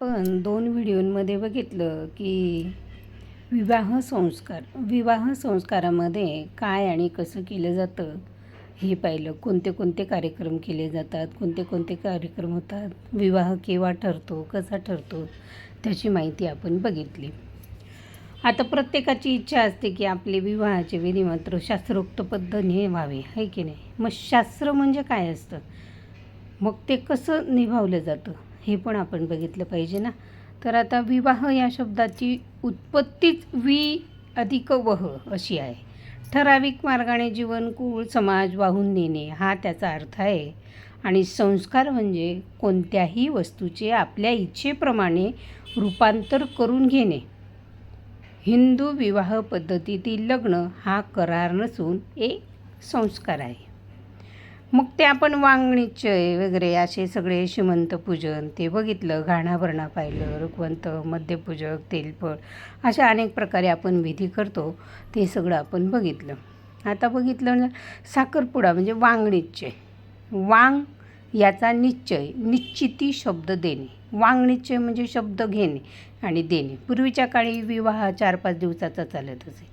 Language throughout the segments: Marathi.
आपण दोन व्हिडिओंमध्ये बघितलं की विवाह संस्कार विवाह संस्कारामध्ये काय आणि कसं केलं जातं हे पाहिलं. कोणते कोणते कार्यक्रम केले जातात कोणते कोणते कार्यक्रम होतात विवाह केव्हा ठरतो कसा ठरतो त्याची माहिती आपण बघितली. आता प्रत्येकाची इच्छा असते की आपले विवाहाचे विधी मात्र शास्त्रोक्त पद्धतीने व्हावे आहे की नाही? मग शास्त्र म्हणजे काय असतं? मग ते कसं निभावलं जातं? हे पण आपण बघितलं पाहिजे ना. तर आता विवाह या शब्दाची उत्पत्तीच वि अधिक वह अशी आहे. ठराविक मार्गाने जीवन कुळ समाज वाहून नेणे हा त्याचा अर्थ आहे. आणि संस्कार म्हणजे कोणत्याही वस्तूचे आपल्या इच्छेप्रमाणे रूपांतर करून घेणे. हिंदू विवाह पद्धतीतील लग्न हा करार नसून एक संस्कार आहे. मग ते आपण वांगणीचय वगैरे असे सगळे श्रीमंत पूजन ते बघितलं घाणाभरणा पाहिलं रुखवंत मध्यपूजक तेलपळ अशा अनेक प्रकारे आपण विधी करतो ते सगळं आपण बघितलं. आता बघितलं साखरपुडा म्हणजे वांगणीचय वांग याचा निश्चय निश्चिती शब्द देणे. वांगणीचय म्हणजे शब्द घेणे आणि देणे. पूर्वीच्या काळी विवाह चार पाच दिवसाचा चालत असे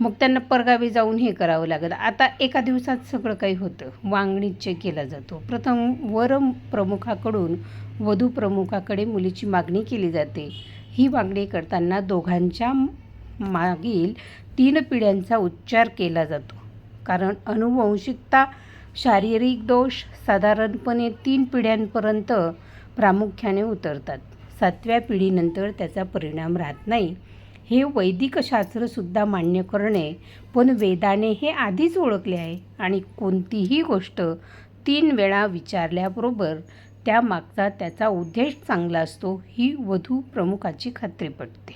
मग त्यांना परगावी जाऊन हे करावं लागत. आता एका दिवसात सगळं काही होतं. वांगणीचे केला जातो. प्रथम वर प्रमुखाकडून वधू प्रमुखाकडे मुलीची मागणी केली जाते. ही मागणी करताना दोघांच्या मागील तीन पिढ्यांचा उच्चार केला जातो. कारण अनुवंशिकता शारीरिक दोष साधारणपणे तीन पिढ्यांपर्यंत प्रामुख्याने उतरतात. सातव्या पिढीनंतर त्याचा परिणाम राहत नाही. हे वैदिक शास्त्रसुद्धा मान्य करणे पण वेदाने हे आधीच ओळखले आहे. आणि कोणतीही गोष्ट तीन वेळा विचारल्याबरोबर त्यामागचा त्याचा उद्देश चांगला असतो ही वधू प्रमुखाची खात्री पडते.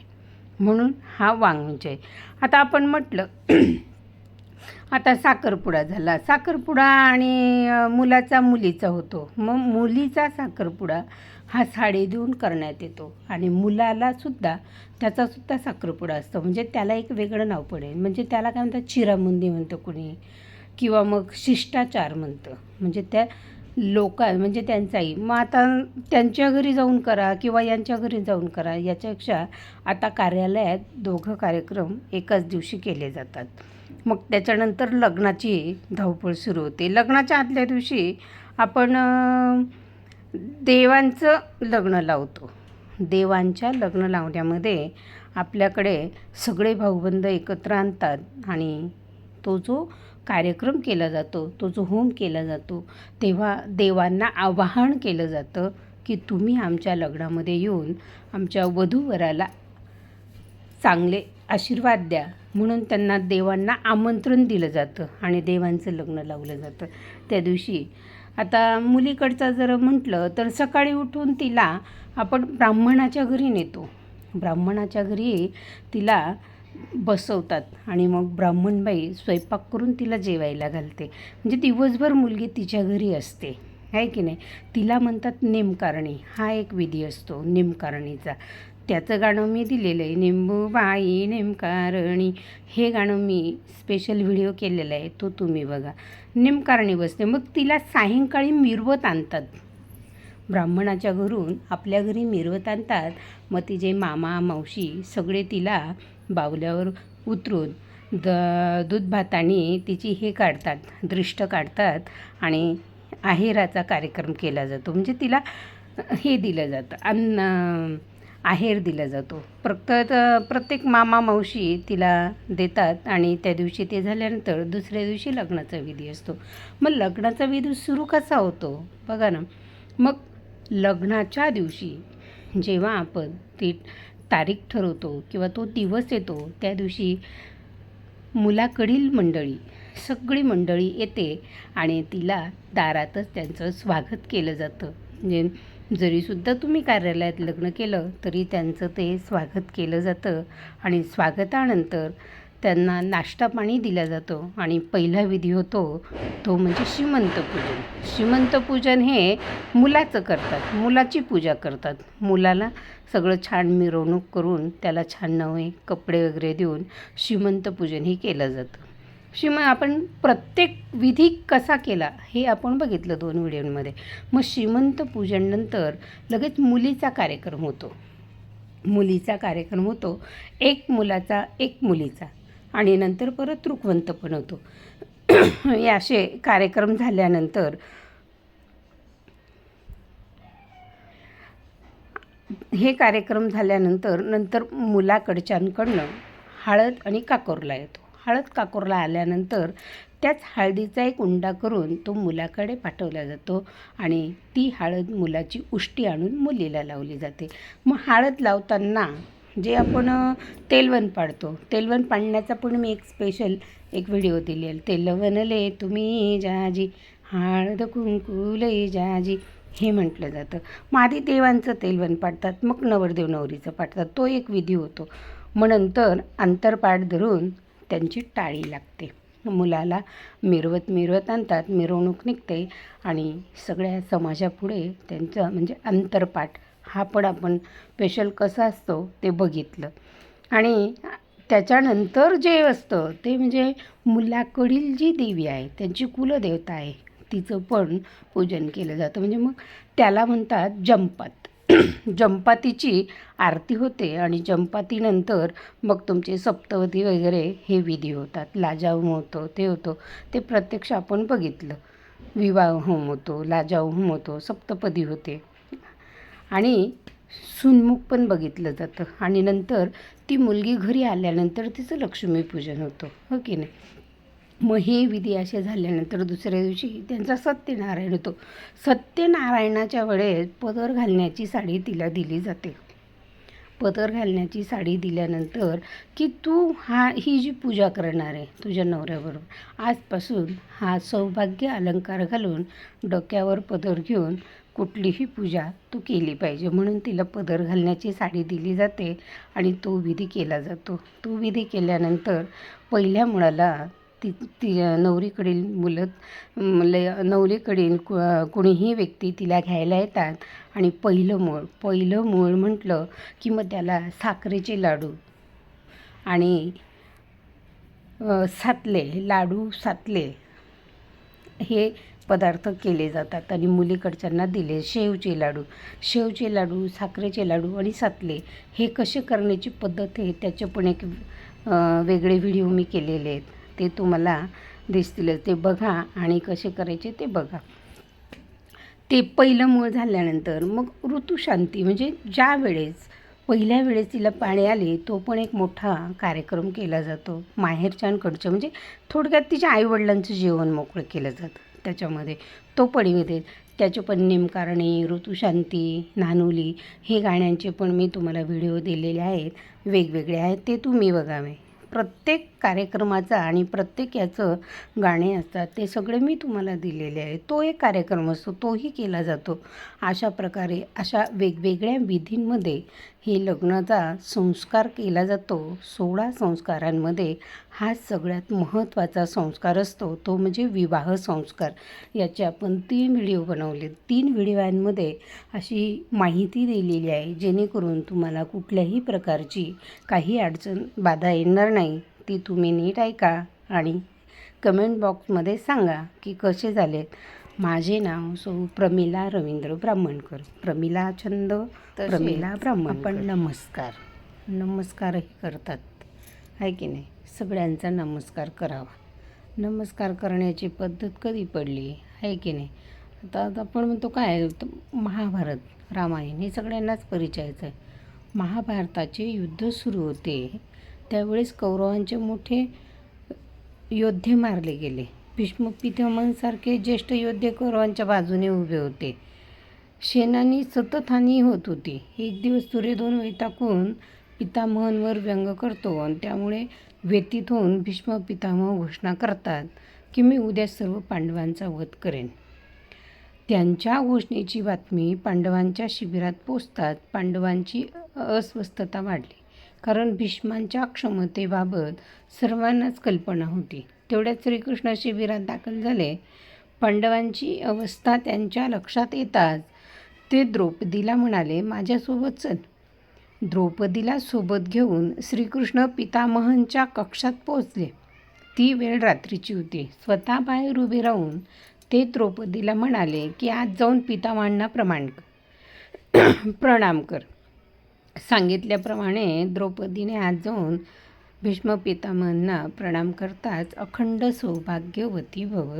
म्हणून हा वाङ्मय आता आपण म्हटलं आता साखरपुडा झाला. साखरपुडा आणि मुलाचा मुलीचा होतो. मग मुलीचा साखरपुडा हा साडी देऊन करण्यात येतो. आणि मुलालासुद्धा त्याचासुद्धा साखरपुडा असतो. म्हणजे त्याला एक वेगळं नाव पडेल. म्हणजे त्याला काय म्हणतात? चिरामुंदी म्हणतं कुणी. किंवा मग शिष्टाचार म्हणतं. म्हणजे त्या लोक म्हणजे त्यांचाही मग आता त्यांच्या घरी जाऊन करा किंवा यांच्या घरी जाऊन करा याच्यापेक्षा आता कार्यालयात दोघं कार्यक्रम एकाच दिवशी केले जातात. मग त्याच्यानंतर लग्नाची धावपळ सुरू होते. लग्नाच्या आदल्या दिवशी आपण देवांचं लग्न लावतो. देवांच्या लग्न लावण्यामध्ये आपल्याकडे सगळे भाऊबंद एकत्र आणतात आणि तो जो कार्यक्रम केला जातो तो जो होम केला जातो तेव्हा देवांना आवाहन केलं जातं की तुम्ही आमच्या लग्नामध्ये येऊन आमच्या वधूवराला चांगले आशीर्वाद द्या. म्हणून त्यांना देवांना आमंत्रण दिलं जातं आणि देवांचं लग्न लावलं जातं. त्या दिवशी आता मुलीकडचं जर म्हटलं तर सकाळी उठून तिला आपण ब्राह्मणाच्या घरी नेतो. ब्राह्मणाच्या घरी तिला बसवतात आणि मग ब्राह्मणबाई स्वयंपाक करून तिला जेवायला घालते. म्हणजे दिवसभर मुलगी तिच्या घरी असते. आहे की नाही? तिला म्हणतात नेमकारणी. हा एक विधी असतो नेमकारणीचा. त्याचं गाणं मी दिलेलं आहे. निंबू बाई नेमकारणी हे गाणं मी स्पेशल व्हिडिओ केलेला आहे. तो तुम्ही बघा. नेमकारणी बसते. मग तिला सायंकाळी मिरवत आणतात. ब्राह्मणाच्या घरून आपल्या घरी मिरवत आणतात. मग तिचे मामा मावशी सगळे तिला बावल्यावर उतरून द दूध भाताने तिची हे काढतात. दृष्ट काढतात आणि आहेराचा कार्यक्रम केला जातो. म्हणजे तिला हे दिलं जातं. अन्न आहेर दिला जातो. प्रत्येक प्रत्येक मामा मावशी तिला देतात आणि त्या दिवशी ते झाल्यानंतर दुसऱ्या दिवशी लग्नाचा विधी असतो. मग लग्नाचा विधी सुरू कसा होतो? बघा ना. मग लग्नाच्या दिवशी जेव्हा आपण ती तारीख ठरवतो किंवा तो दिवस येतो त्या दिवशी मुलाकडील मंडळी सगळी मंडळी येते आणि तिला दारातच त्यांचं स्वागत केलं जातं. म्हणजे जरीसुद्धा तुम्ही कार्यालयात लग्न केलं तरी त्यांचं ते स्वागत केलं जातं आणि स्वागतानंतर त्यांना नाश्ता पाणी दिला जातो. आणि पहिला विधी होतो तो म्हणजे श्रीमंतपूजन श्रीमंतपूजन हे मुलाचं करतात मुलाची पूजा करतात. मुलाला सगळं छान मिरवणूक करून त्याला छान नवे कपडे वगैरे देऊन श्रीमंतपूजन हे केलं जातं. श्रीमंत आपण प्रत्येक विधी कसा केला हे आपण बघितलं दोन व्हिडिओमध्ये. मग श्रीमंत पूजननंतर लगेच मुलीचा कार्यक्रम होतो. मुलीचा कार्यक्रम होतो. एक मुलाचा एक मुलीचा. आणि नंतर परत रुखवंत पण होतो. हे असे कार्यक्रम झाल्यानंतर हे कार्यक्रम झाल्यानंतर नंतर मुलाकडच्यांकडनं हळद आणि काकोरला येतो. हळद काकोरला आल्यानंतर त्याच हळदीचा एक उंडा करून तो मुलाकडे पाठवला जातो आणि ती हळद मुलाची उष्टी आणून मुलीला लावली जाते. मग हळद लावताना जे आपण तेलवन तेलवण पाडतो. तेलवण पाडण्याचा पण मी एक स्पेशल एक व्हिडिओ दिलेला तेलवनले तुम्ही जाजी हळद कुंकुले जाजी हे म्हटलं जातं. मग आधी देवांचं तेलवण पाडतात मग नवरदेव नवरीचं पाडतात. तो एक विधी होतो. मग नंतर अंतरपाठ धरून त्यांची टाळी लागते. मुलाला मिरवत मिरवत आणतात मिरवणूक निघते आणि सगळ्या समाजापुढे त्यांचं म्हणजे अंतरपाठ हा पण आपण स्पेशल कसा असतो ते बघितलं. आणि त्याच्यानंतर जे असतं ते म्हणजे मुलाकडील जी देवी आहे त्यांची कुलदेवता आहे तिचं पण पूजन केलं जातं. म्हणजे मग त्याला म्हणतात जंपत. जंपातीची आरती होते आणि जंपातीनंतर मग तुमचे सप्तवती वगैरे हे विधी होतात. लाजावूम होतो ते होतो. ते प्रत्यक्ष आपण बघितलं. विवाह होम होतो लाजाव होतो सप्तपदी होते. आणि सुनमुख पण बघितलं जातं. आणि नंतर ती मुलगी घरी आल्यानंतर तिचं लक्ष्मीपूजन होतं. हो की नाही? मग हे विधी असे झाल्यानंतर दुसऱ्या दिवशी त्यांचा सत्यनारायण होतो. सत्यनारायणाच्या वेळेस पदर घालण्याची साडी तिला दिली जाते. पदर घालण्याची साडी दिल्यानंतर की तू हा ही जी पूजा करणार आहे तुझ्या नवऱ्याबरोबर आजपासून हा सौभाग्य अलंकार घालून डोक्यावर पदर घेऊन कुठलीही पूजा तू केली पाहिजे म्हणून तिला पदर घालण्याची साडी दिली जाते आणि तो विधी केला जातो. तो विधी केल्यानंतर पहिल्या मुळाला ती ती नवरीकडील मुलं लय नवरीकडील कु कुणीही व्यक्ती तिला घ्यायला येतात. आणि पहिलं मूळ पहिलं मूळ म्हटलं की मग त्याला साखरेचे लाडू आणि सातले लाडू सातले हे पदार्थ केले जातात आणि मुलीकडच्यांना दिले शेवचे लाडू. शेवचे लाडू साखरेचे लाडू आणि सातले हे कसे करण्याची पद्धत आहे त्याचे पण एक वेगळे व्हिडिओ मी केलेले आहेत. ते तुम्हाला दिसतीलच ते बघा आणि कसे करायचे ते बघा. ते पहिलं मूळ झाल्यानंतर मग ऋतुशांती म्हणजे ज्या वेळेस पहिल्या वेळेस तिला पाणी आले तो पण एक मोठा कार्यक्रम केला जातो. माहेरच्यांकडचं म्हणजे थोडक्यात तिच्या आईवडिलांचं जेवण मोकळं केलं जातं त्याच्यामध्ये. तो पडीमध्ये त्याचे पण निमकारणे ऋतुशांती नानुली हे गाण्यांचे पण मी तुम्हाला व्हिडिओ दिलेले आहेत. वेगवेगळे आहेत ते तुम्ही बघावे. प्रत्येक कार्यक्रमाचा आणि प्रत्येक याचं गाणे असतात ते सगळे मी तुम्हाला दिलेले आहे तो एक कार्यक्रम असतो तोही केला जातो. अशा प्रकारे अशा वेगवेगळ्या विधींमध्ये हे लग्नाचा संस्कार केला जातो. सोळा संस्कारांमध्ये हा सगळ्यात महत्त्वाचा संस्कार असतो. तो म्हणजे विवाह संस्कार. याचे आपण तीन व्हिडिओ बनवले. तीन व्हिडिओंमध्ये अशी माहिती दिलेली आहे जेणेकरून तुम्हाला कुठल्याही प्रकारची काही अडचण बाधा येणार नाही. ती तुम्ही नीट ऐका आणि कमेंट बॉक्समध्ये सांगा की कसे झालेत. माझे नाव सौ प्रमिला रवींद्र ब्राह्मणकर. प्रमिला छंद प्रमिला ब्राह्मण पण नमस्कार. नमस्कारही करतात. आहे की नाही? सगळ्यांचा नमस्कार करावा. नमस्कार करण्याची पद्धत कधी पडली? आहे की नाही? आता आपण म्हणतो काय? महाभारत रामायण हे सगळ्यांनाच परिचयाचं आहे. महाभारताचे युद्ध सुरू होते. त्यावेळेस कौरवांचे मोठे योद्धे मारले गेले. भीष्म पितामहांसारखे ज्येष्ठ योद्धे कौरवांच्या बाजूने उभे होते. सेनानी सतत हानी होत होती. एक दिवस सूर्यदोन वैताकून पितामहांवर व्यंग करतो आणि त्यामुळे व्यतीत होऊन भीष्म पितामह घोषणा करतात की मी उद्या सर्व पांडवांचा वध करेन. त्यांच्या घोषणेची बातमी पांडवांच्या शिबिरात पोचतात पांडवांची अस्वस्थता वाढली. कारण भीष्मांच्या क्षमतेबाबत सर्वांनाच कल्पना होती. तेवढ्यात श्रीकृष्ण शिबिरात दाखल झाले. पांडवांची अवस्था त्यांच्या लक्षात येताच ते द्रौपदीला म्हणाले माझ्यासोबत चल. द्रौपदीला सोबत घेऊन श्रीकृष्ण पितामहांच्या कक्षात पोहोचले. ती वेळ रात्रीची होती. स्वतः बाहेर उभे राहून ते द्रौपदीला म्हणाले की आज जाऊन पितामहांना प्रमाण कर प्रणाम कर. सांगितल्याप्रमाणे द्रौपदीने आज जाऊन भीष्म पितामहांना प्रणाम करताच अखंड सौभाग्यवती भव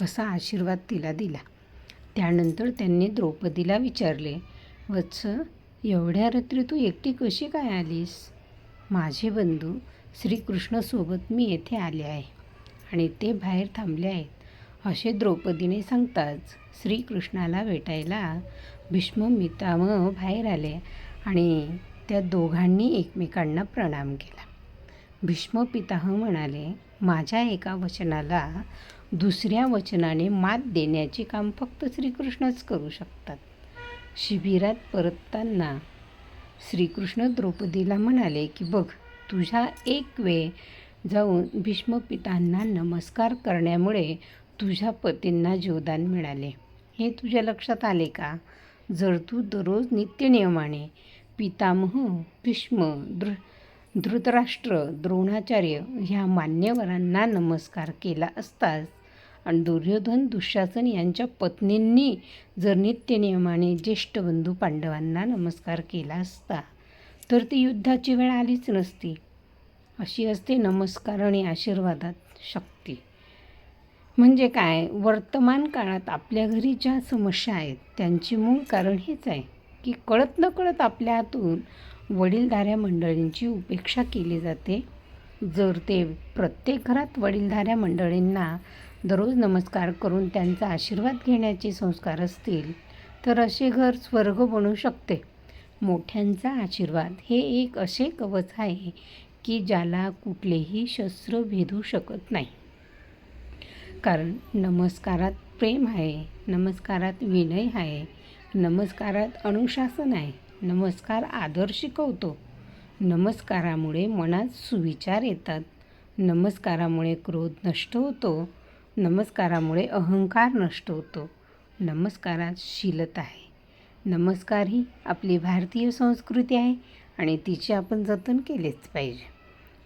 असा आशीर्वाद तिला दिला. त्यानंतर त्यांनी द्रौपदीला विचारले वत्स एवढ्या रात्री तू एकटी कशी काय आलीस? माझे बंधू श्रीकृष्णसोबत मी येथे आले आहे आणि ते बाहेर थांबले आहेत. असे द्रौपदीने सांगताच श्रीकृष्णाला भेटायला भीष्म मितामह बाहेर आले आणि त्या दोघांनी एकमेकांना प्रणाम केला. भीष्म पिताह म्हणाले माझ्या एका वचनाला दुसऱ्या वचनाने मात देण्याचे काम फक्त श्रीकृष्णच करू शकतात. शिबिरात परतताना श्रीकृष्ण द्रौपदीला म्हणाले की बघ तुझ्या एक वेळ जाऊन भीष्म पितांना नमस्कार करण्यामुळे तुझ्या पतींना जीवदान मिळाले. हे तुझ्या लक्षात आले का? जर तू दररोज नित्यनियमाने. पितामह भीष्म दृ धृतराष्ट्र द्रोणाचार्य ह्या मान्यवरांना नमस्कार केला असताच आणि दुर्योधन दुःशासन यांच्या पत्नींनी जर नित्यनियमाने ज्येष्ठ बंधू पांडवांना नमस्कार केला असता तर ती युद्धाची वेळ आलीच नसती. अशी असते नमस्कार आणि आशीर्वादात शक्ती. म्हणजे काय? वर्तमान काळात आपल्या घरी ज्या समस्या आहेत त्यांची मूळ कारण हेच आहे की कळत न कळत आपल्या हातून वडीलधाऱ्या मंडळींची उपेक्षा केली जाते. जर ते प्रत्येक घरात वडीलधाऱ्या मंडळींना दररोज नमस्कार करून त्यांचा आशीर्वाद घेण्याचे संस्कार असतील तर असे घर स्वर्ग बनू शकते. मोठ्यांचा आशीर्वाद हे एक असे कवच आहे की ज्याला कुठलेही शस्त्र भेदू शकत नाही. कारण नमस्कारात प्रेम आहे नमस्कारात विनय आहे नमस्कारात अनुशासन आहे नमस्कार आदर शिकवतो नमस्कारामुळे मनात सुविचार येतात नमस्कारामुळे क्रोध नष्ट होतो नमस्कारामुळे अहंकार नष्ट होतो नमस्कारात शीलता आहे. नमस्कार ही आपली भारतीय संस्कृती आहे आणि तिचे आपण जतन केलेच पाहिजे.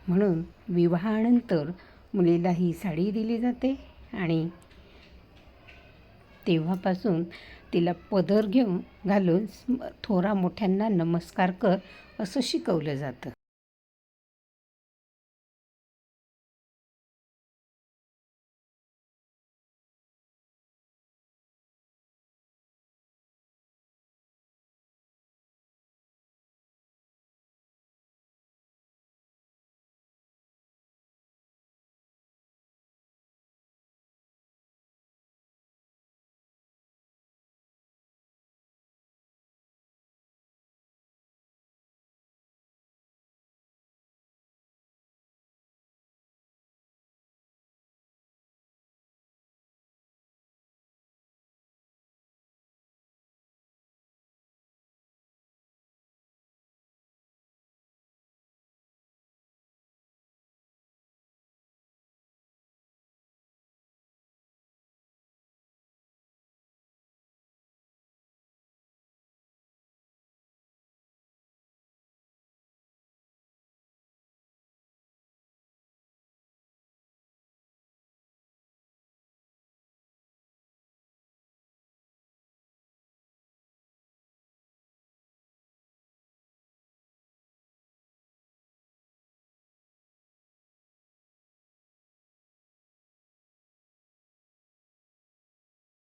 म्हणून विवाहानंतर मुलीला ही साडी दिली जाते. आणि तेव्हापासून तिला पदर घेऊन घालून थोरा मोठ्यांना नमस्कार कर असं शिकवलं जातं.